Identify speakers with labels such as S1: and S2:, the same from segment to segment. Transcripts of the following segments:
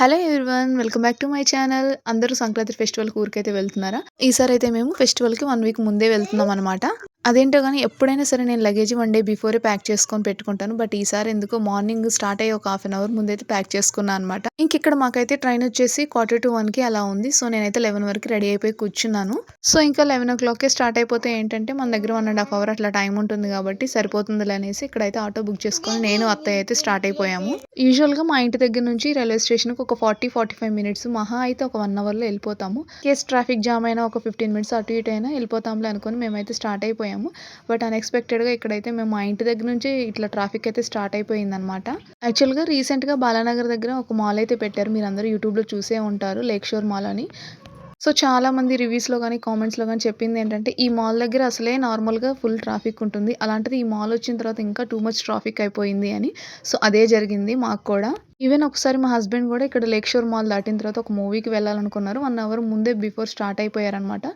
S1: Hello everyone welcome back to my channel. అందరూ సంక్రాంతి ఫెస్టివల్కి ఊరికైతే వెళ్తున్నారా? ఈసారి అయితే మేము ఫెస్టివల్కి వన్ వీక్ ముందే వెళ్తున్నాం అనమాట అదేంటో కానీ ఎప్పుడైనా సరే నేను లగేజ్ వన్ డే బిఫోరే ప్యాక్ చేసుకొని పెట్టుకుంటాను. బట్ ఈసారి ఎందుకో మార్నింగ్ స్టార్ట్ అయ్యి ఒక హాఫ్ అన్ అవర్ ముందైతే ప్యాక్ చేసుకున్నాను అనమాట ఇంక ఇక్కడ మాకైతే ట్రైన్ వచ్చేసి క్వార్టర్ టు వన్కి అలా ఉంది. సో నేనైతే లెవెన్ వరకు రెడీ అయిపోయి కూర్చున్నాను. సో ఇంకా లెవెన్ ఓ క్లాక్కే స్టార్ట్ అయిపోతే ఏంటంటే మన దగ్గర వన్ అండ్ హాఫ్ అవర్ అట్లా టైం ఉంటుంది కాబట్టి సరిపోతుందిలే అనేసి ఇక్కడైతే ఆటో బుక్ చేసుకొని నేను అత్తయ్య అయితే స్టార్ట్ అయిపోయాము. యూజువల్గా మా ఇంటి దగ్గర నుంచి రైల్వే స్టేషన్కి ఒక ఒక ఫార్టీ ఫార్టీ ఫైవ్ మినిట్స్ మహా అయితే ఒక వన్ అవర్లో వెళ్ళిపోతాము. కేస్ ట్రాఫిక్ జామ్ అయినా ఒక ఫిఫ్టీన్ మినిట్స్ అటు ఇటు అయినా వెళ్ళిపోతాంలే అనుకొని మేమైతే స్టార్ట్ అయిపోయాము. బట్ అన్ఎక్స్పెక్టెడ్గా ఇక్కడైతే మేము మా ఇంటి దగ్గర నుంచి ఇట్లా ట్రాఫిక్ అయితే స్టార్ట్ అయిపోయింది అనమాట యాక్చువల్గా రీసెంట్గా బాలానగర్ దగ్గర ఒక మాల్ అయితే పెట్టారు. మీరు అందరూ యూట్యూబ్లో చూసే ఉంటారు లేక్ షోర్ మాల్ అని. సో చాలామంది రివ్యూస్లో కానీ కామెంట్స్లో కానీ చెప్పింది ఏంటంటే ఈ మాల్ దగ్గర అసలే నార్మల్గా ఫుల్ ట్రాఫిక్ ఉంటుంది. అలాంటిది ఈ మాల్ వచ్చిన తర్వాత ఇంకా టూ మచ్ ట్రాఫిక్ అయిపోయింది అని. సో అదే జరిగింది మాకు కూడా. ఈవెన్ ఒకసారి మా హస్బెండ్ కూడా ఇక్కడ లేక్ షోర్ మాల్ దాటిన తర్వాత ఒక మూవీకి వెళ్ళాలనుకున్నారు. వన్ అవర్ ముందే బిఫోర్ స్టార్ట్ అయిపోయారనమాట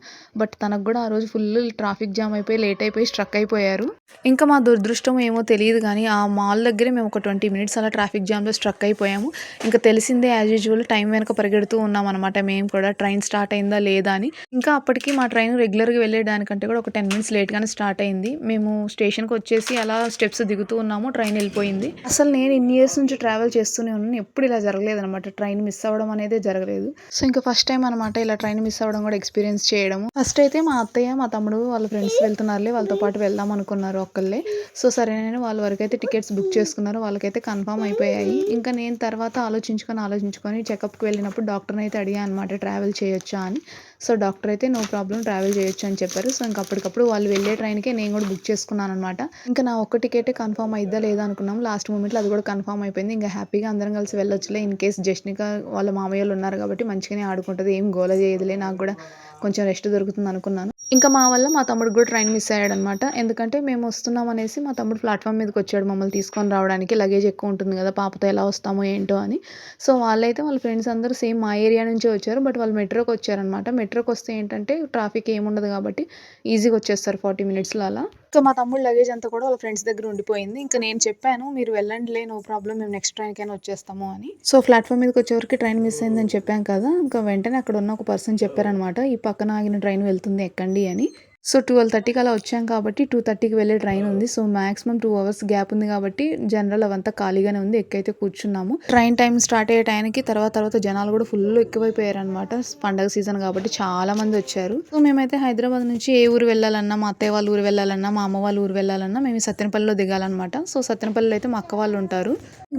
S1: బట్ తనకు కూడా ఆ రోజు ఫుల్ ట్రాఫిక్ జామ్ అయిపోయి లేట్ అయిపోయి స్ట్రక్ అయిపోయారు. ఇంకా మా దురదృష్టం ఏమో తెలియదు కానీ ఆ మాల్ దగ్గరే మేము ఒక ట్వంటీ మినిట్స్ అలా ట్రాఫిక్ జామ్లో స్ట్రక్ అయిపోయాము. ఇంకా తెలిసిందే యాజ్ యూజువల్ టైం వెనక పరిగెడుతూ ఉన్నాం అనమాట మేము కూడా ట్రైన్ స్టార్ట్ అయిందా లేదా అని. ఇంకా అప్పటికి మా ట్రైన్ రెగ్యులర్గా వెళ్ళేదానికంటే కూడా ఒక టెన్ మినిట్స్ లేట్గానే స్టార్ట్ అయింది. మేము స్టేషన్కి వచ్చేసి అలా స్టెప్స్ దిగుతూ ఉన్నాము ట్రైన్ వెళ్ళిపోయింది. అసలు నేను ఇన్ని ఇయర్స్ నుంచి ట్రావెల్ చేస్తూనే ఉన్నాను ఎప్పుడు ఇలా జరగలేదు అనమాట ట్రైన్ మిస్ అవ్వడం అనేది జరగలేదు. సో ఇంకా ఫస్ట్ టైం అనమాట ఇలా ట్రైన్ మిస్ అవ్వడం కూడా ఎక్స్పీరియన్స్ చేయడం ఫస్ట్ అయితే మా అత్తయ్య మా తమ్ముడు వాళ్ళ ఫ్రెండ్స్ వెళ్తున్నారులే వాళ్ళతో పాటు వెళ్దాం అనుకున్నారు ఒక్కళ్ళే. సో సరే నేను వాళ్ళ వరకు అయితే టికెట్స్ బుక్ చేసుకున్నారు. వాళ్ళకైతే కన్ఫామ్ అయిపోయాయి. ఇంకా నేను తర్వాత ఆలోచించుకొని ఆలోచించుకొని చెకప్కి వెళ్ళినప్పుడు డాక్టర్ని అయితే అడిగా అనమాట ట్రావెల్ చేయొచ్చా? అని. సో డాక్టర్ అయితే నో ప్రాబ్లం ట్రావెల్ చేయొచ్చు అని చెప్పారు. సో ఇంకా అప్పటికప్పుడు వాళ్ళు వెళ్ళే ట్రైన్కే నేను కూడా బుక్ చేసుకున్నాను అనమాట ఇంకా నా ఒక్క టికెట్ కన్ఫర్మ్ అయిద్దా లేదా అనుకున్నాం. లాస్ట్ మూమెంట్లో అది కూడా కన్ఫర్మ్ అయిపోయింది. ఇంకా హ్యాపీగా అందరం కలిసి వెళ్ళొచ్చులే. ఇన్ కేస్ జస్నిక వాళ్ళ మామయ్యలు ఉన్నారు కాబట్టి మంచిగానే ఆడుకుంటుంది. ఏం గోల చేయదులే. నాకు కూడా కొంచెం రెస్ట్ దొరుకుతుంది అనుకున్నాను. ఇంకా మా వల్ల మా తమ్ముడు కూడా ట్రైన్ మిస్ అయ్యాడనమాట. ఎందుకంటే మేము వస్తున్నాం అనేసి మా తమ్ముడు ప్లాట్ఫామ్ మీదకి వచ్చాడు మమ్మల్ని తీసుకొని రావడానికి. లగేజ్ ఎక్కువ ఉంటుంది కదా పాపతో ఎలా వస్తామో ఏంటో అని. సో వాళ్ళైతే వాళ్ళ ఫ్రెండ్స్ అందరూ సేమ్ మా ఏరియా నుంచే వచ్చారు. బట్ వాళ్ళు మెట్రోకి వచ్చారనమాట. మెట్రోకి వస్తే ఏంటంటే ట్రాఫిక్ ఏముండదు కాబట్టి ఈజీగా వచ్చేస్తారు ఫార్టీ మినిట్స్లో అలా. సో మా తమ్ముడు లగేజ్ అంతా కూడా వాళ్ళ ఫ్రెండ్స్ దగ్గర ఉండిపోయింది. ఇంకా నేను చెప్పాను మీరు వెళ్ళండిలే నో ప్రాబ్లం మేము నెక్స్ట్ ట్రైన్కైనా వచ్చేస్తాము అని. సో ప్లాట్ఫామ్ మీదకి వచ్చేవరకు ట్రైన్ మిస్ అయిందని చెప్పాం కదా ఇంకా వెంటనే అక్కడ ఉన్న ఒక పర్సన్ చెప్పారనమాట ఈ పక్కన ఆగిన ట్రైన్ వెళ్తుంది ఎక్కండి అని సో ట్వెల్వ్ థర్టీకి అలా వచ్చాం కాబట్టి టూ థర్టీకి వెళ్ళే ట్రైన్ ఉంది. So maximum two hours gap ఉంది కాబట్టి జనరల్ అవంతా ఖాళీగానే ఉంది. ఎక్కైతే కూర్చున్నాము ట్రైన్ టైం స్టార్ట్ అయ్యే టైంకి తర్వాత తర్వాత జనాలు కూడా ఫుల్ ఎక్కువైపోయారు అనమాట పండగ సీజన్ కాబట్టి చాలా మంది వచ్చారు. సో మేమైతే హైదరాబాద్ నుంచి ఏ ఊరు వెళ్ళాలన్నా మా అత్తయ్య వాళ్ళ ఊరు వెళ్ళాలన్నా మా అమ్మ వాళ్ళ ఊరు వెళ్ళాలన్నా మేము సత్యనపల్లిలో దిగాలన్నమాట. సో సత్యనపల్లిలో అయితే మా అక్క వాళ్ళు ఉంటారు.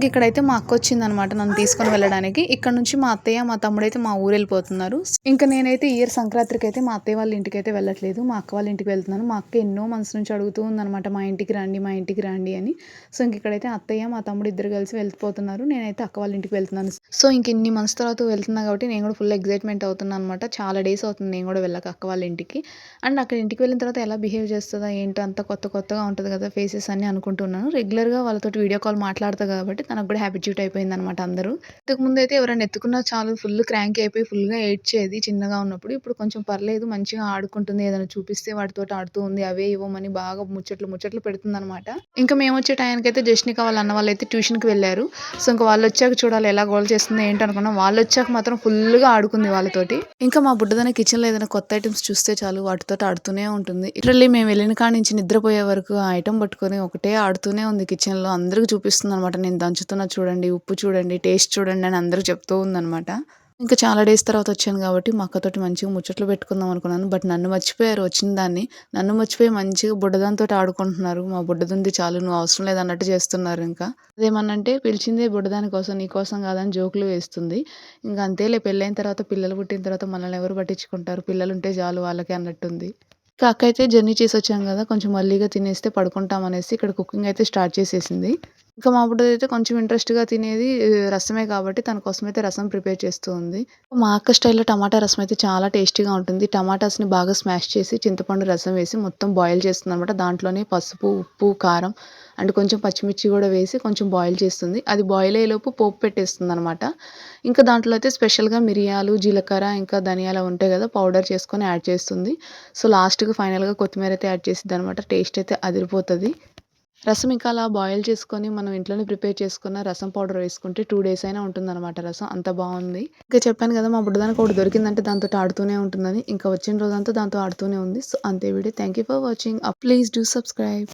S1: ఇక్కడైతే మా అక్క వచ్చిందనమాట నన్ను తీసుకొని వెళ్ళడానికి. ఇక్కడ నుంచి మా అత్తయ్య మా తమ్ముడు అయితే మా ఊరు వెళ్ళిపోతున్నారు. ఇంకా నేనైతే ఇయర్ సంక్రాంతికి అయితే మా అత్తయ్య వాళ్ళ ఇంటికి అయితే వెళ్ళట్లేదు. మా అక్క వాళ్ళ ఇంటికి వెళ్తున్నాను. మా అక్క ఎన్నో మనసు నుంచి అడుగుతూ ఉందనమాట మా ఇంటికి రండి మా ఇంటికి రండి అని. సో ఇంక ఇక్కడైతే అత్తయ్య మా తమ్ముడు ఇద్దరు కలిసి వెళ్ళిపోతున్నారు. నేనైతే అక్క వాళ్ళ ఇంటికి వెళ్తున్నాను. సో ఇంక ఇన్ని మంత్స్ తర్వాత వెళ్తున్నా కాబట్టి నేను కూడా ఫుల్ ఎగ్జైట్మెంట్ అవుతున్నాను అనమాట చాలా డేస్ అవుతుంది నేను కూడా వెళ్ళక అక్క వాళ్ళ ఇంటికి. అండ్ అక్కడ ఇంటికి వెళ్ళిన తర్వాత ఎలా బిహేవ్ చేస్తుందా ఏంటో అంత కొత్త కొత్తగా ఉంటుంది కదా ఫేసెస్ అని అనుకుంటున్నాను. రెగ్యులర్గా వాళ్ళతో వీడియో కాల్ మాట్లాడతా కాబట్టి తనకు కూడా హ్యాబిట్యూట్ అయిపోయింది అనమాట అందరూ. ఇంతకు ముందు అయితే ఎవరైనా ఎత్తుకున్నా చాలు ఫుల్ క్రాంక్ అయిపోయి ఫుల్గా ఏడ్చేది చిన్నగా ఉన్నప్పుడు. ఇప్పుడు కొంచెం పర్లేదు మంచిగా ఆడుకుంటుంది ఏదైనా చూపిస్తే వాటితో ఆడుతూ ఉంది అవే ఇవ్వమని బాగా ముచ్చట్లు ముచ్చట్లు పెడుతుంది అనమాట ఇంకా మేము వచ్చే టైంకైతే అయితే జస్నిక వాళ్ళ అన్న వాళ్ళు అయితే ట్యూషన్కి వెళ్ళారు. సో ఇంకా వాళ్ళు వచ్చాక చూడాలి ఎలా గోల్ చేస్తుంది ఏంటి అనుకున్నాం. వాళ్ళు వచ్చాక మాత్రం ఫుల్గా ఆడుకుంది వాళ్ళతోటి. ఇంకా మా బుడ్డదన కిచెన్లో ఏదైనా కొత్త ఐటమ్స్ చూస్తే చాలు వాటితో ఆడుతూనే ఉంటుంది. ఇట్రల్లీ మేము వెళ్ళిన కాడి నుంచి నిద్రపోయే వరకు ఆ ఐటమ్ పట్టుకొని ఒకటే ఆడుతూనే ఉంది కిచెన్లో. అందరికి చూపిస్తుంది అనమాట నేను దంచుతున్నా చూడండి ఉప్పు చూడండి టేస్ట్ చూడండి అని అందరూ చెప్తూ ఉందనమాట ఇంకా చాలా డేస్ తర్వాత వచ్చాను కాబట్టి మా అక్కతోటి మంచిగా ముచ్చట్లు పెట్టుకుందాం అనుకున్నాను. బట్ నన్ను మర్చిపోయారు వచ్చిన దాన్ని. నన్ను మర్చిపోయి మంచిగా బుడ్డదాంతో ఆడుకుంటున్నారు. మా బుడ్డదుంది చాలు నువ్వు అవసరం లేదన్నట్టు చేస్తున్నారు ఇంకా. అదేమన్నంటే పిలిచిందే బుడ్డదాని కోసం నీ కోసం కాదని జోకులు వేస్తుంది. ఇంకా అంతేలే పెళ్ళైన తర్వాత పిల్లలు పుట్టిన తర్వాత మనల్ని ఎవరు పట్టించుకుంటారు? పిల్లలు ఉంటే చాలు వాళ్ళకి అన్నట్టుంది. ఇంకా అక్క అయితే జర్నీ చేసి వచ్చాం కదా కొంచెం మళ్ళీగా తినేస్తే పడుకుంటాం అనేసి ఇక్కడ కుకింగ్ అయితే స్టార్ట్ చేసేసింది. ఇంకా మా బుడ్డదైతే కొంచెం ఇంట్రెస్ట్గా తినేది రసమే కాబట్టి తన కోసం అయితే రసం ప్రిపేర్ చేస్తూ ఉంది. మా అక్క స్టైల్లో టమాటా రసం అయితే చాలా టేస్టీగా ఉంటుంది. టమాటాస్ని బాగా స్మాష్ చేసి చింతపండు రసం వేసి మొత్తం బాయిల్ చేస్తుంది అనమాట దాంట్లోనే పసుపు ఉప్పు కారం అండ్ కొంచెం పచ్చిమిర్చి కూడా వేసి కొంచెం బాయిల్ చేస్తుంది. అది బాయిల్ అయ్యేలోపు పోపు పెట్టేస్తుంది అనమాట ఇంకా దాంట్లో అయితే స్పెషల్గా మిరియాలు జీలకర్ర ఇంకా ధనియాలు ఉంటాయి కదా పౌడర్ చేసుకొని యాడ్ చేస్తుంది. సో లాస్ట్కి ఫైనల్గా కొత్తిమీర అయితే యాడ్ చేసిద్ది అనమాట టేస్ట్ అయితే అదిరిపోతుంది. రసం ఇంకా అలా బాయిల్ చేసుకొని మనం ఇంట్లోనే ప్రిపేర్ చేసుకున్న రసం పౌడర్ వేసుకుంటే టూ డేస్ అయినా ఉంటుందన్నమాట రసం. అంత బాగుంది. ఇంకా చెప్పాను కదా మా బుడ్డదానికి ఒకటి దొరికిందంటే దాంతో ఆడుతూనే ఉంటుందని. ఇంకా వచ్చిన రోజంతా దాంతో ఆడుతూనే ఉంది. సో అంతే video. Thank you for watching please do subscribe